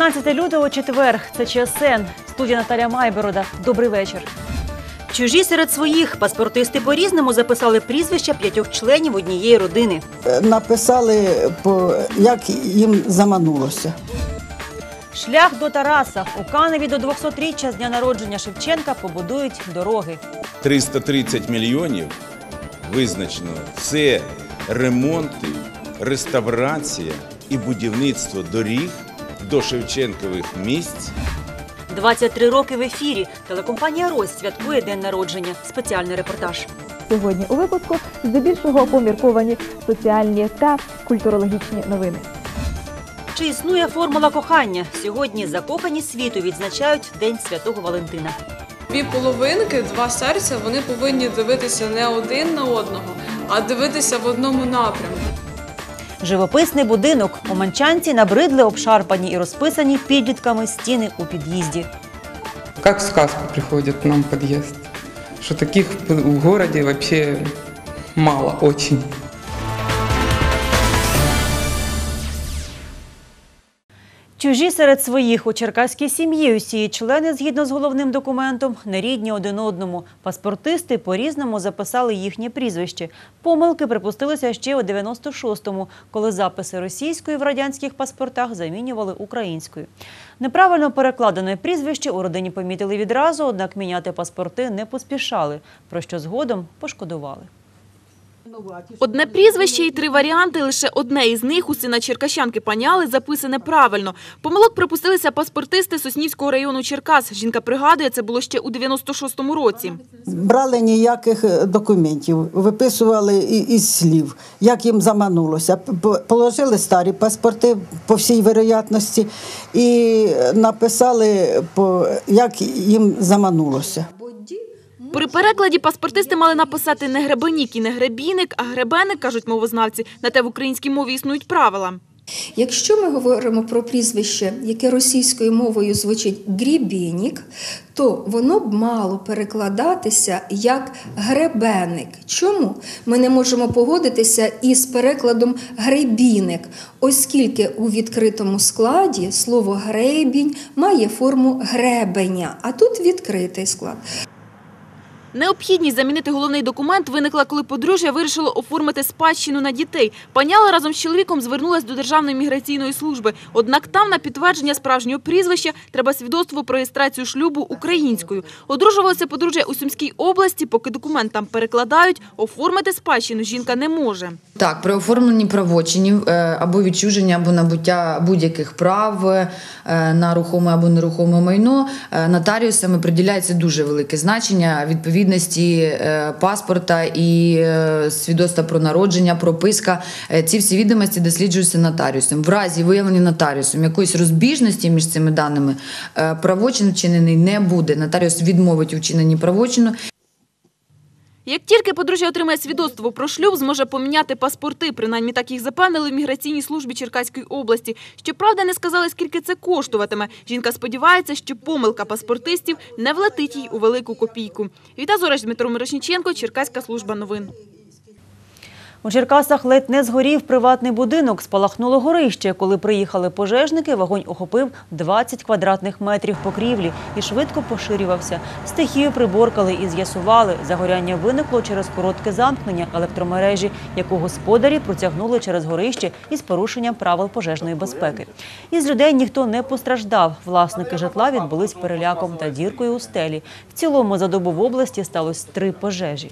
14 лютого, четвер. Це ЧСН. Студія Наталя Майборода. Добрий вечір. Чужі серед своїх паспортисти по-різному записали прізвища п'ятьох членів однієї родини. написали, по, як їм заманулося. Шлях до Тараса. У Каневі до 200-річчя з дня народження Шевченка побудують дороги. 330 мільйонів визначено це ремонти, реставрація і будівництво доріг до Шевченкових місць 23 роки в ефірі. Телекомпанія Рось святкує день народження. Спеціальний репортаж. Сьогодні у випуску здебільшого помірковані соціальні та культурологічні новини. Чи існує формула кохання? Сьогодні закохані світу відзначають День Святого Валентина. Дві половинки, два серця, вони повинні дивитися не один на одного, а дивитися в одному напрямку. Живописний будинок у Манчанці набридли обшарпані і розписані підлітками стіни у під'їзді. Як в сказку приходять нам в що таких в місті взагалі мало очень. Чужі серед своїх у черкаській сім'ї усі члени, згідно з головним документом, не рідні один одному. Паспортисти по-різному записали їхнє прізвище. Помилки припустилися ще у 96-му, коли записи російської в радянських паспортах замінювали українською. Неправильно перекладене прізвище у родині помітили відразу, однак міняти паспорти не поспішали, про що згодом пошкодували. Одне прізвище і три варіанти. Лише одне із них у сина Черкащанки паняли записане правильно. Помилок припустилися паспортисти Соснівського району Черкас. Жінка пригадує, це було ще у 96-му році. Брали ніяких е, документів, виписували і- із слів, як їм заманулося. Положили старі паспорти по всій вероятності і написали, по, як їм заманулося. При перекладі паспортисти мали написати не гребенік і не гребіник, а гребеник, кажуть мовознавці. На те в українській мові існують правила. Якщо ми говоримо про прізвище, яке російською мовою звучить грібінік, то воно б мало перекладатися як гребеник. Чому ми не можемо погодитися із перекладом гребіник, оскільки у відкритому складі слово гребінь має форму гребеня, а тут відкритий склад. Необхідність замінити головний документ виникла, коли подружжя вирішило оформити спадщину на дітей. Паняла разом з чоловіком звернулась до Державної міграційної служби. Однак там на підтвердження справжнього прізвища треба свідоцтво про реєстрацію шлюбу українською. Одружувалося подружжя у Сумській області, поки документ там перекладають, оформити спадщину жінка не може. Так, при оформленні правочинів е, або відчуження, або набуття будь-яких прав е, на рухоме або нерухоме майно е, нотаріусами приділяється дуже велике значення відповідності е, паспорта і е, свідоцтва про народження, прописка. Е, Ці всі відомості досліджуються нотаріусом. В разі виявлення нотаріусом якоїсь розбіжності між цими даними правочин вчинений не буде. Нотаріус відмовить у вчиненні правочину Як тільки подружжя отримає свідоцтво про шлюб, зможе поміняти паспорти. Принаймні так їх запевнили в міграційній службі Черкаської області. Щоправда, не сказали, скільки це коштуватиме. Жінка сподівається, що помилка паспортистів не влетить їй у велику копійку. Віта Зораш, Дмитро Мирошніченко, Черкаська служба новин. У Черкасах ледь не згорів приватний будинок. Спалахнуло горище. Коли приїхали пожежники, вогонь охопив 20 квадратних метрів покрівлі і швидко поширювався. Стихію приборкали і з'ясували. Загоряння виникло через коротке замкнення електромережі, яку господарі протягнули через горище із порушенням правил пожежної безпеки. Із людей ніхто не постраждав. Власники житла відбулись переляком та діркою у стелі. В цілому за добу в області сталося три пожежі.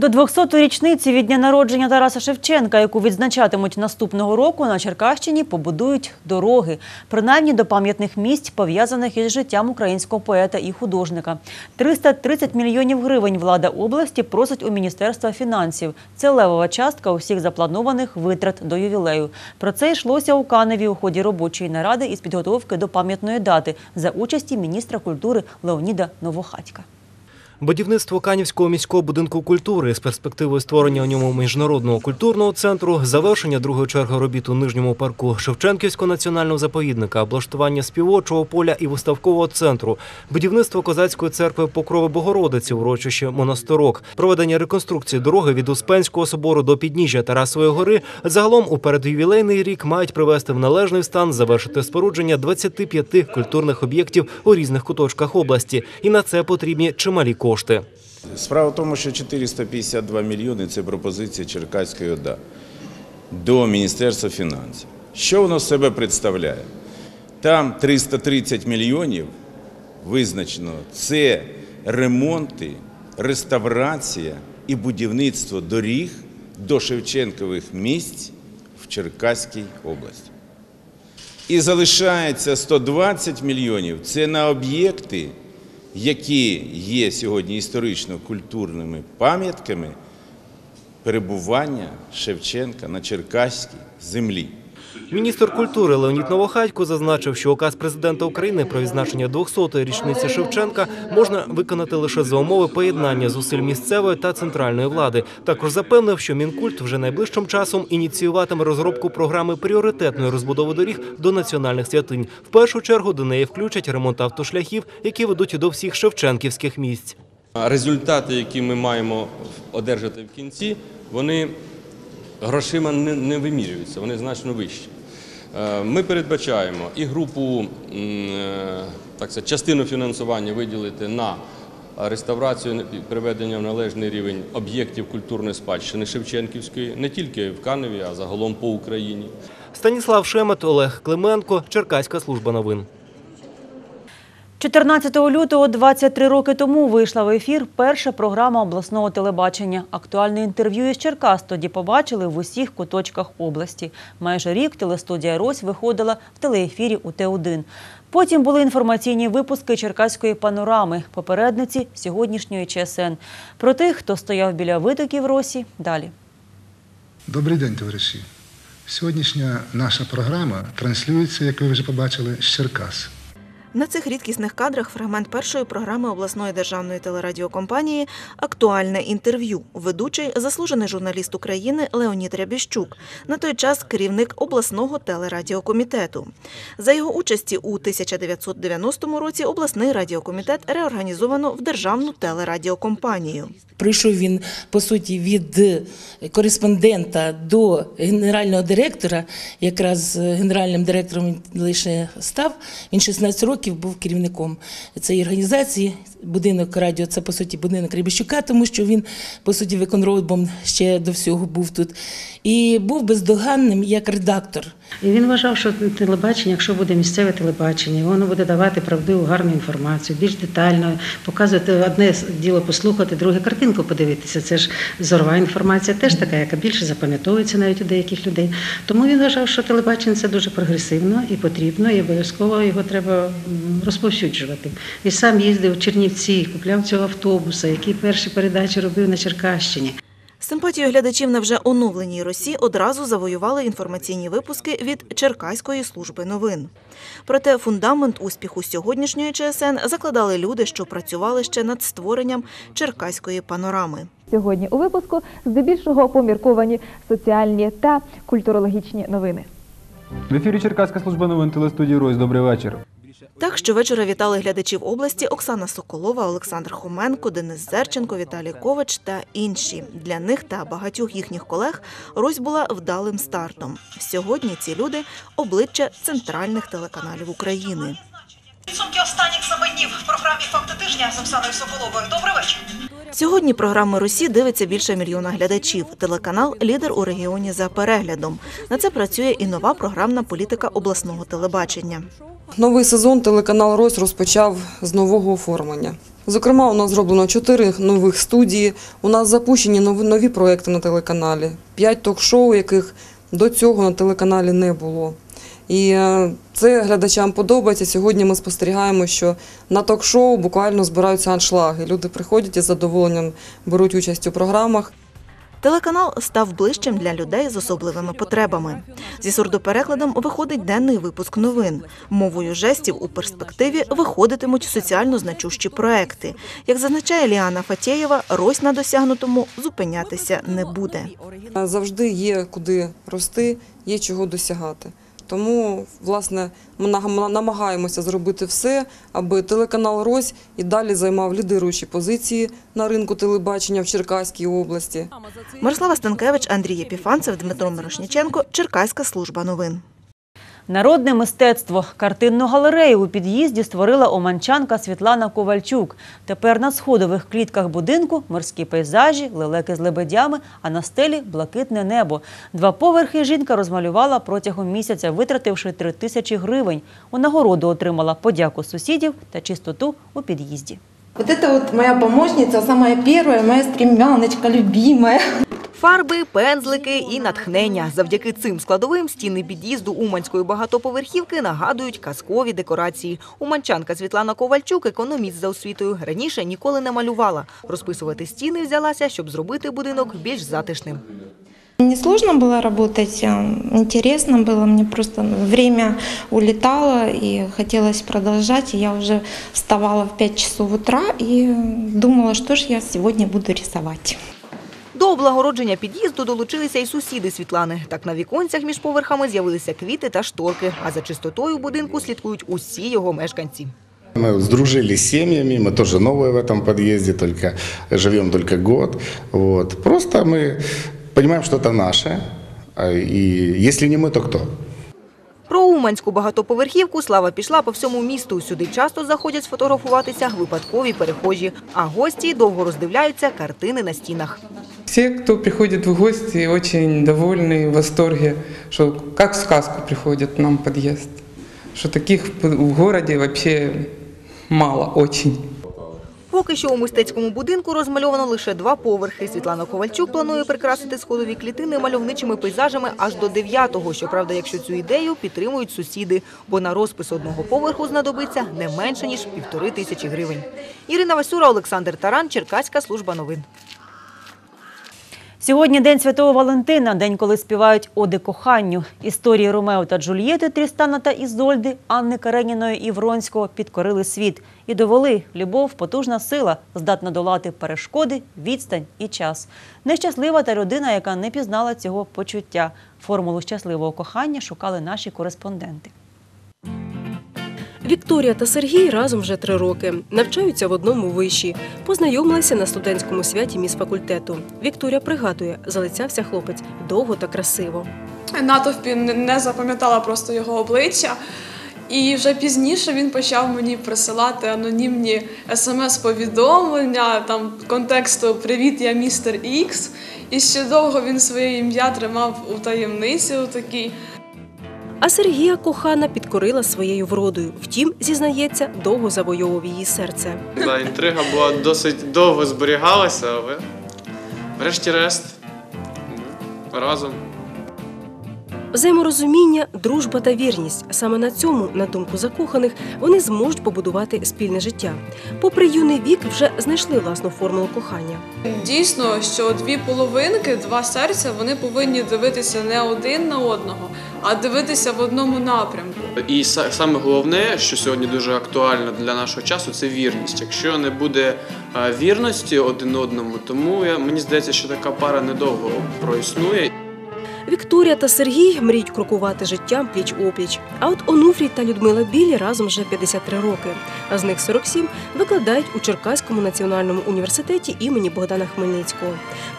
До 200-ї річниці від дня народження Тараса Шевченка, яку відзначатимуть наступного року, на Черкащині побудують дороги, принаймні до пам'ятних місць, пов'язаних із життям українського поета і художника. 330 мільйонів гривень влада області просить у Міністерства фінансів. Це левова частка усіх запланованих витрат до ювілею. Про це йшлося у Каневі у ході робочої наради із підготовки до пам'ятної дати за участі міністра культури Леоніда Новохатька. Будівництво Канівського міського будинку культури з перспективою створення у ньому міжнародного культурного центру, завершення другої черги робіт у нижньому парку Шевченківського національного заповідника, облаштування співочого поля і виставкового центру, будівництво козацької церкви Покрови Богородиці, урочище Монастирок, проведення реконструкції дороги від Успенського собору до підніжжя Тарасової гори. Загалом у передювілейний рік мають привести в належний стан, завершити спорудження 25 культурних об'єктів у різних куточках області, і на це потрібні чималі кошти. Справа в тому, що 452 мільйони це пропозиція Черкаської ОДА до Міністерства фінансів. Що воно себе представляє? Там 330 мільйонів визначено це ремонти, реставрація і будівництво доріг до Шевченкових місць в Черкаській області. І залишається 120 мільйонів це на об'єкти, які є сьогодні історично-культурними пам'ятками перебування Шевченка на Черкаській землі. Міністр культури Леонід Новохатько зазначив, що указ президента України про відзначення 200-ї річниці Шевченка можна виконати лише за умови поєднання зусиль місцевої та центральної влади. Також запевнив, що Мінкульт вже найближчим часом ініціюватиме розробку програми пріоритетної розбудови доріг до національних святинь. В першу чергу до неї включать ремонт автошляхів, які ведуть до всіх шевченківських місць. Результати, які ми маємо одержати в кінці, вони грошима не, не вимірюються, вони значно вищі. Е, Ми передбачаємо і групу, е, так сказати, частину фінансування виділити на реставрацію приведення в належний рівень об'єктів культурної спадщини Шевченківської, не тільки в Каневі, а загалом по Україні. Станіслав Шемет, Олег Клименко, Черкаська служба новин. 14 лютого 23 роки тому вийшла в ефір перша програма обласного телебачення. Актуальне інтерв'ю із Черкас тоді побачили в усіх куточках області. Майже рік телестудія Рось виходила в телеефірі у Т1. Потім були інформаційні випуски Черкаської панорами, попередниці сьогоднішньої ЧСН. Про тих, хто стояв біля витоків Росі, далі. Добрий день, товариші. Сьогоднішня наша програма транслюється, як ви вже побачили, з Черкас. На цих рідкісних кадрах фрагмент першої програми обласної державної телерадіокомпанії Актуальне інтерв'ю. Ведучий заслужений журналіст України Леонід Рябіщук, на той час керівник обласного телерадіокомітету. За його участі у 1990 році обласний радіокомітет реорганізовано в державну телерадіокомпанію. Прийшов він по суті від кореспондента до генерального директора. Якраз генеральним директором лише став. Він 16 років був керівником цієї організації. Будинок радіо це по суті будинок Рябіщука, тому що він по суті виконробом ще до всього був тут. І був бездоганним як редактор. І він вважав, що телебачення, якщо буде місцеве телебачення, воно буде давати правдиву гарну інформацію, більш детально показувати одне діло послухати, друге картинку подивитися. Це ж зорова інформація, теж така, яка більше запам'ятовується навіть у деяких людей. Тому він вважав, що телебачення це дуже прогресивно і потрібно, і обов'язково його треба розповсюджувати. І сам їздив в Чернівці, купляв цього автобуса, які перші передачі робив на Черкащині. Симпатію глядачів на вже оновленій Росі одразу завоювали інформаційні випуски від Черкаської служби новин. Проте фундамент успіху сьогоднішньої ЧСН закладали люди, що працювали ще над створенням черкаської панорами. Сьогодні у випуску здебільшого помірковані соціальні та культурологічні новини. В ефірі Черкаська служба новин телестудії Рось. Добрий вечір. Так щовечора вітали глядачів області Оксана Соколова, Олександр Хоменко, Денис Зерченко, Віталій Ковач та інші. Для них та багатьох їхніх колег Рось була вдалим стартом. Сьогодні ці люди обличчя центральних телеканалів України. Підсумки останніх семи днів в програмі Факти тижня з Оксаною Соколовою. Добрий вечір. Сьогодні програми Русі дивиться більше мільйона глядачів. Телеканал лідер у регіоні за переглядом. На це працює і нова програмна політика обласного телебачення. Новий сезон телеканал Рось розпочав з нового оформлення. Зокрема, у нас зроблено чотири нових студії. У нас запущені нові, проекти на телеканалі, п'ять ток-шоу, яких до цього на телеканалі не було. І е, це глядачам подобається. Сьогодні ми спостерігаємо, що на ток-шоу буквально збираються аншлаги. Люди приходять із задоволенням беруть участь у програмах. Телеканал став ближчим для людей з особливими потребами. Зі сурдоперекладом виходить денний випуск новин. Мовою жестів у перспективі виходитимуть соціально значущі проекти. Як зазначає Ліана Фатєєва, Рось на досягнутому зупинятися не буде. Завжди є куди рости, є чого досягати. Тому, власне, ми намагаємося зробити все, аби телеканал Рось і далі займав лідируючі позиції на ринку телебачення в Черкаській області. Мирослава Станкевич, Андрій Єпіфанцев, Дмитро Мирошніченко, Черкаська служба новин. Народне мистецтво картинну галерею у під'їзді створила оманчанка Світлана Ковальчук. Тепер на сходових клітках будинку морські пейзажі, лелеки з лебедями, а на стелі блакитне небо. Два поверхи жінка розмалювала протягом місяця, витративши три тисячі гривень. У нагороду отримала подяку сусідів та чистоту у під'їзді. Вот это моя помощница, самая первая, моя стремяночка любимая. Фарби, пензлики і натхнення. Завдяки цим складовим стіни під'їзду Уманської багатоповерхівки нагадують казкові декорації. Уманчанка Світлана Ковальчук, економіст за освітою, раніше ніколи не малювала. Розписувати стіни взялася, щоб зробити будинок більш затишним. Не сложно было работать, интересно было, мне просто время улетало и хотелось продолжать. Я уже вставала в 5 часов утра и думала, что ж я сегодня буду рисовать. До облагородження під'їзду долучилися і сусіди Світлани. Так на віконцях між поверхами з'явилися квіти та шторки. А за чистотою будинку слідкують усі його мешканці. Мы сдружились с семьями, мы тоже новые в этом подъезде, только живем только год. Вот. Просто мы понимаем, что это наше, а, и если не мы, то кто? Про Уманську багатоповерхівку слава пішла по всьому місту. Сюди часто заходять сфотографуватися випадкові перехожі, а гості довго роздивляються картини на стінах. Все, кто приходит в гости, очень довольны, в восторге, что как в сказку приходят нам в подъезд. Что таких в городе вообще мало, очень. Поки що у мистецькому будинку розмальовано лише два поверхи. Світлана Ковальчук планує прикрасити сходові клітини мальовничими пейзажами аж до дев'ятого. Щоправда, якщо цю ідею підтримують сусіди, бо на розпис одного поверху знадобиться не менше ніж півтори тисячі гривень. Ірина Васюра, Олександр Таран, Черкаська служба новин. Сьогодні День Святого Валентина, день, коли співають оди коханню. Історії Ромео та Джульєти, Трістана та Ізольди, Анни Кареніної і Вронського підкорили світ і довели любов, потужна сила, здатна долати перешкоди, відстань і час. Нещаслива та людина, яка не пізнала цього почуття. Формулу щасливого кохання шукали наші кореспонденти. Вікторія та Сергій разом вже три роки. Навчаються в одному виші. Познайомилися на студентському святі міськфакультету. Вікторія пригадує, залицявся хлопець довго та красиво. натовпі не запам'ятала просто його обличчя. І вже пізніше він почав мені присилати анонімні смс-повідомлення, там контексту Привіт, я містер Ікс. І ще довго він своє ім'я тримав у таємниці у такій. А Сергія кохана підкорила своєю вродою. Втім, зізнається, довго завойовував її серце. Да, інтрига була досить довго зберігалася, але врешті-решт разом. Взаєморозуміння, дружба та вірність. Саме на цьому, на думку закоханих, вони зможуть побудувати спільне життя. Попри юний вік, вже знайшли власну формулу кохання. Дійсно, що дві половинки, два серця, вони повинні дивитися не один на одного, а дивитися в одному напрямку. І саме головне, що сьогодні дуже актуально для нашого часу, це вірність. Якщо не буде е, вірності один одному, тому я, мені здається, що така пара недовго проіснує. Вікторія та Сергій мріють крокувати життям пліч опліч. А от Онуфрій та Людмила Білі разом вже 53 роки, а з них 47 викладають у Черкаському національному університеті імені Богдана Хмельницького.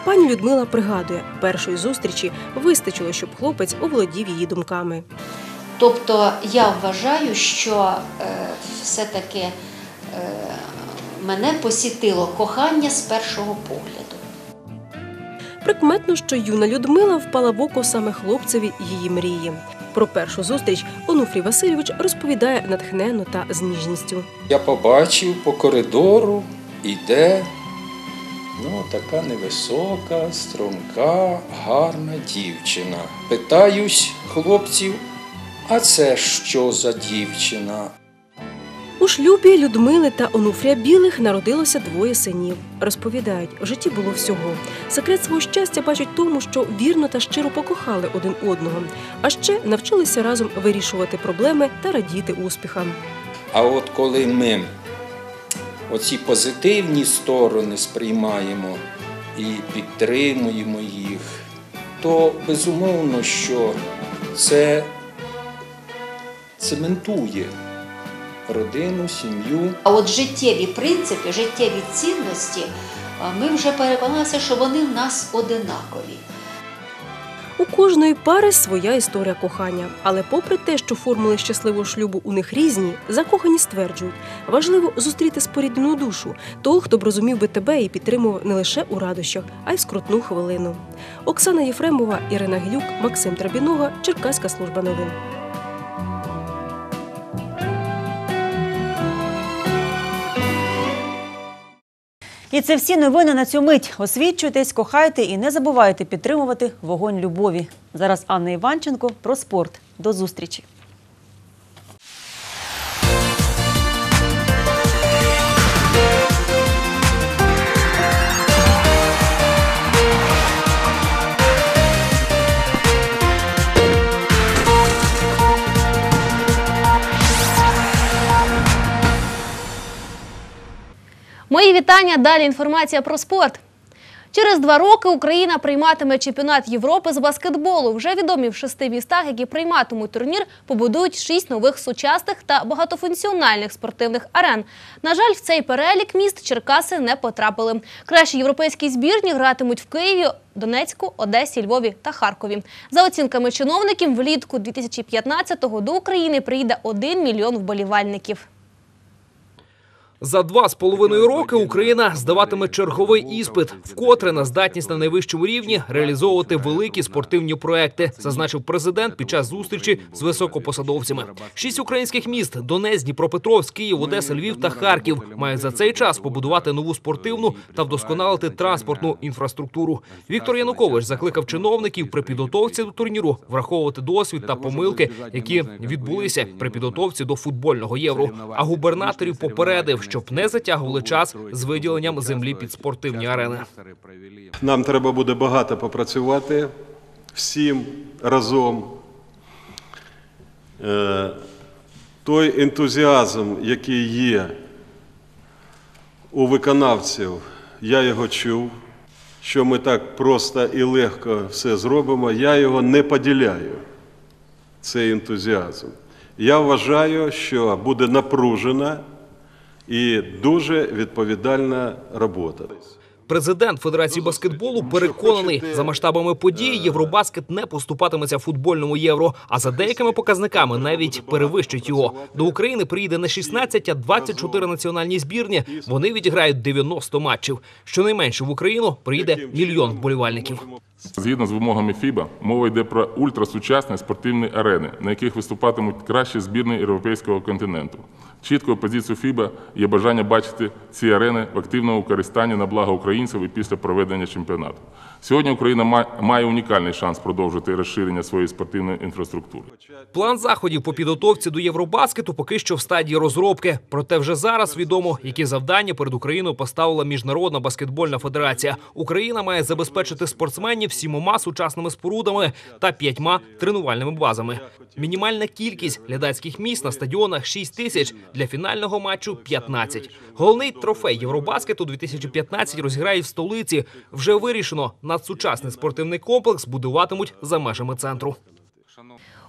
Пані Людмила пригадує, першої зустрічі вистачило, щоб хлопець оволодів її думками. Тобто я вважаю, що е, все-таки е, мене посітило кохання з першого погляду. Прикметно, що юна Людмила впала в око саме хлопцеві її мрії. Про першу зустріч Онуфрій Васильович розповідає натхненно та з ніжністю. Я побачив по коридору, іде ну, така невисока, струнка, гарна дівчина. Питаюсь хлопців, а це що за дівчина? У шлюбі Людмили та Онуфрія Білих народилося двоє синів. Розповідають, в житті було всього. Секрет свого щастя бачать тому, що вірно та щиро покохали один одного, а ще навчилися разом вирішувати проблеми та радіти успіхам. А от коли ми оці позитивні сторони сприймаємо і підтримуємо їх, то безумовно, що це цементує родину, сім'ю. А от життєві принципи, життєві цінності, ми вже переконалися, що вони в нас одинакові. У кожної пари своя історія кохання. Але попри те, що формули щасливого шлюбу у них різні, закохані стверджують, важливо зустріти споріднену душу, того, хто б розумів би тебе і підтримував не лише у радощах, а й в скрутну хвилину. Оксана Єфремова, Ірина Гілюк, Максим Трабінога, Черкаська служба новин. І це всі новини на цю мить. Освідчуйтесь, кохайте і не забувайте підтримувати вогонь любові. Зараз Анна Іванченко про спорт. До зустрічі. Мої вітання. Далі інформація про спорт. Через два роки Україна прийматиме чемпіонат Європи з баскетболу. Вже відомі в шести містах, які прийматимуть турнір, побудують шість нових сучасних та багатофункціональних спортивних арен. На жаль, в цей перелік міст Черкаси не потрапили. Кращі європейські збірні гратимуть в Києві, Донецьку, Одесі, Львові та Харкові. За оцінками чиновників, влітку 2015-го до України приїде 1 мільйон вболівальників. За два з половиною роки Україна здаватиме черговий іспит, вкотре на здатність на найвищому рівні реалізовувати великі спортивні проекти, зазначив президент під час зустрічі з високопосадовцями. Шість українських міст Донець, Дніпропетровськ, Київ, Одеса, Львів та Харків мають за цей час побудувати нову спортивну та вдосконалити транспортну інфраструктуру. Віктор Янукович закликав чиновників при підготовці до турніру враховувати досвід та помилки, які відбулися при підготовці до футбольного євро. А губернаторів попередив, щоб не затягували час з виділенням землі під спортивні арени. Нам треба буде багато попрацювати всім разом. Е, Той ентузіазм, який є у виконавців, я його чув, що ми так просто і легко все зробимо, я його не поділяю, цей ентузіазм. Я вважаю, що буде напружена і дуже відповідальна робота. Президент Федерації баскетболу переконаний, за масштабами події Євробаскет не поступатиметься футбольному євро, а за деякими показниками навіть перевищить його. До України приїде не 16, а 24 національні збірні. Вони відіграють 90 матчів. Щонайменше в Україну приїде мільйон вболівальників. Згідно з вимогами ФІБА, мова йде про ультрасучасні спортивні арени, на яких виступатимуть кращі збірні європейського континенту. Чіткою позицією ФІБА є бажання бачити ці арени в активному використанні на благо українців і після проведення чемпіонату. Сьогодні Україна має унікальний шанс продовжити розширення своєї спортивної інфраструктури. План заходів по підготовці до Євробаскету поки що в стадії розробки. Проте вже зараз відомо, які завдання перед Україною поставила Міжнародна баскетбольна федерація. Україна має забезпечити спортсменів сімома сучасними спорудами та п'ятьма тренувальними базами. Мінімальна кількість глядацьких місць на стадіонах 6 тисяч, для фінального матчу 15. Головний трофей Євробаскету 2015 розіграють в столиці. Вже вирішено, надсучасний спортивний комплекс будуватимуть за межами центру.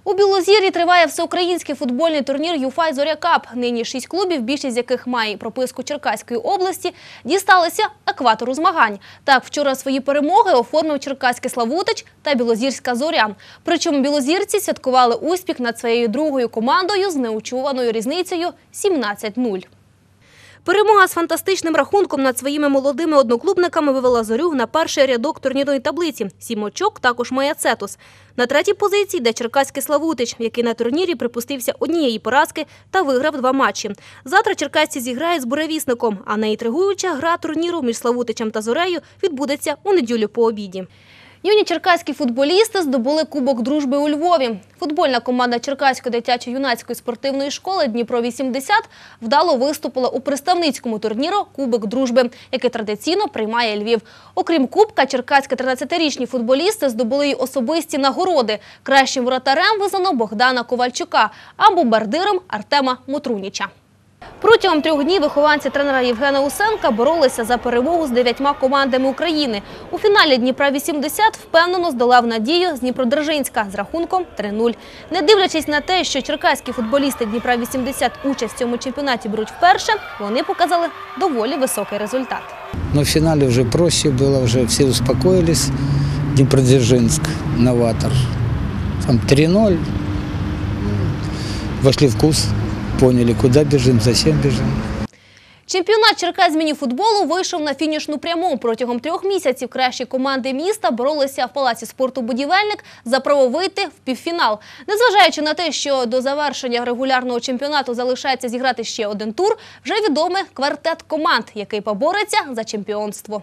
У Білозір'ї триває всеукраїнський футбольний турнір «Юфай Зоря Кап». Нині шість клубів, більшість з яких має прописку Черкаської області, дісталися екватору змагань. Так, вчора свої перемоги оформив Черкаський Славутич та Білозірська Зоря. Причому білозірці святкували успіх над своєю другою командою з неочуваною різницею 17-0. Перемога з фантастичним рахунком над своїми молодими одноклубниками вивела зорю на перший рядок турнірної таблиці. Сім очок також має Цетус. На третій позиції йде Черкаський Славутич, який на турнірі припустився однієї поразки та виграв два матчі. Завтра черкасці зіграють з буревісником, а найінтригуюча гра турніру між Славутичем та Зорею відбудеться у неділю по обіді. Юні черкаські футболісти здобули Кубок дружби у Львові. Футбольна команда Черкаської дитячо-юнацької спортивної школи Дніпро-80 вдало виступила у представницькому турніру Кубок дружби, який традиційно приймає Львів. Окрім Кубка, черкаські 13-річні футболісти здобули й особисті нагороди. Кращим воротарем визнано Богдана Ковальчука, а бомбардиром Артема Мотруніча. Протягом трьох днів вихованці тренера Євгена Усенка боролися за перемогу з дев'ятьма командами України. У фіналі Дніпра-80 впевнено здолав надію з Дніпродзержинська з рахунком 3-0. Не дивлячись на те, що черкаські футболісти Дніпра-80 участь в цьому чемпіонаті беруть вперше, вони показали доволі високий результат. Но в финале уже проще было, уже все успокоились. Днепродзержинск, новатор. Там 3-0. Вошли в вкус, поняли, куда бежим, зачем бежим. Чемпіонат Черкас з мініфутболу вийшов на фінішну пряму. Протягом трьох місяців кращі команди міста боролися в Палаці спорту «Будівельник» за право вийти в півфінал. Незважаючи на те, що до завершення регулярного чемпіонату залишається зіграти ще один тур, вже відомий квартет команд, який побореться за чемпіонство.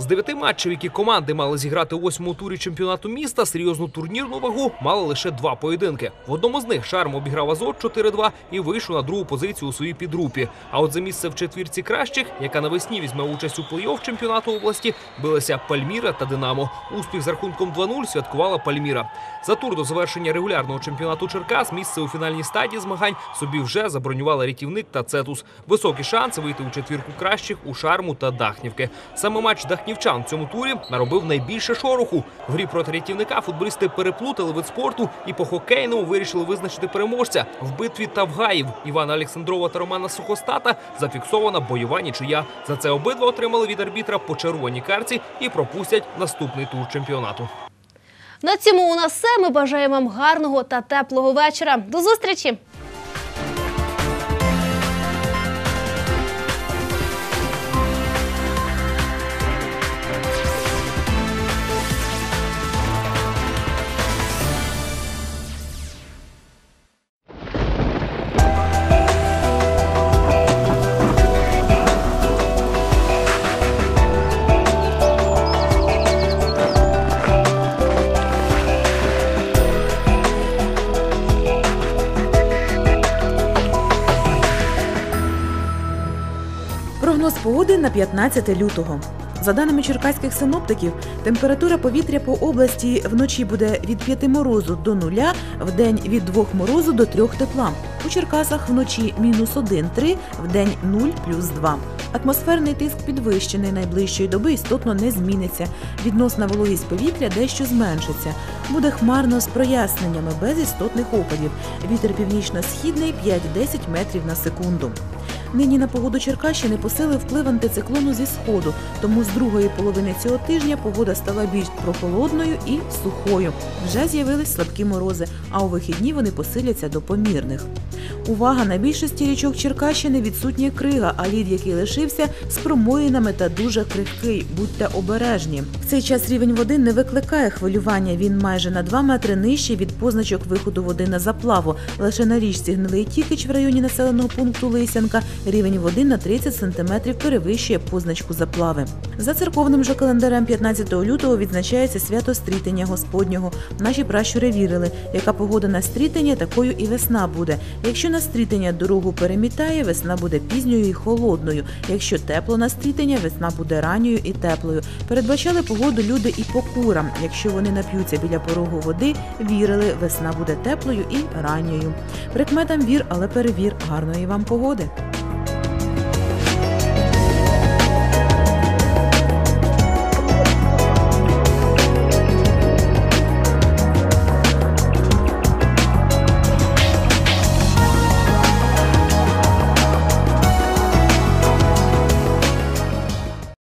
З дев'яти матчів, які команди мали зіграти у восьмому турі чемпіонату міста, серйозну турнірну вагу мали лише два поєдинки. В одному з них Шарм обіграв Азот 4-2 і вийшов на другу позицію у своїй підрупі. А от за місце в четвірці кращих, яка навесні візьме участь у плей-офф чемпіонату області, билися Пальміра та Динамо. Успіх з рахунком 2-0 святкувала Пальміра. За тур до завершення регулярного чемпіонату Черкас місце у фінальній стадії змагань собі вже забронювали рятівник та Цетус. Високі шанси вийти у четвірку кращих у Шарму та Дахнівки. Саме матч Дахнівчан в цьому турі наробив найбільше шороху. В грі проти рятівника футболісти переплутали вид спорту і по хокейному вирішили визначити переможця. В битві Тавгаїв Івана Олександрова та Романа Сухостата зафіксована бойова нічия. За це обидва отримали від арбітра по червоній карці і пропустять наступний тур чемпіонату. На цьому у нас все. Ми бажаємо вам гарного та теплого вечора. До зустрічі! На 15 лютого. За даними черкаських синоптиків, температура повітря по області вночі буде від 5 морозу до 0, в день від 2 морозу до 3 тепла. У Черкасах вночі мінус 1-3, в день 0 плюс 2. Атмосферний тиск підвищений найближчої доби істотно не зміниться. Відносна вологість повітря дещо зменшиться. Буде хмарно з проясненнями без істотних опадів. Вітер північно-східний 5-10 метрів на секунду. Нині на погоду Черкащини посилив вплив антициклону зі сходу, тому з другої половини цього тижня погода стала більш прохолодною і сухою. Вже з'явились слабкі морози, а у вихідні вони посиляться до помірних. Увага! На більшості річок Черкащини відсутня крига, а лід, який лишився, з промоїнами та дуже крихкий. Будьте обережні. В цей час рівень води не викликає хвилювання. Він майже на 2 метри нижчий від позначок виходу води на заплаву. Лише на річці Гнилий Тікич в районі населеного пункту Лисянка рівень води на 30 сантиметрів перевищує позначку заплави. За церковним же календарем 15 лютого відзначається свято стрітення Господнього. Наші пращури вірили, яка погода на стрітення, такою і весна буде. Якщо на стрітення дорогу перемітає, весна буде пізньою і холодною. Якщо тепло на стрітення, весна буде ранньою і теплою. Передбачали погоду люди і по курам. Якщо вони нап'ються біля порогу води, вірили, весна буде теплою і ранньою. Прикметам вір, але перевір. Гарної вам погоди.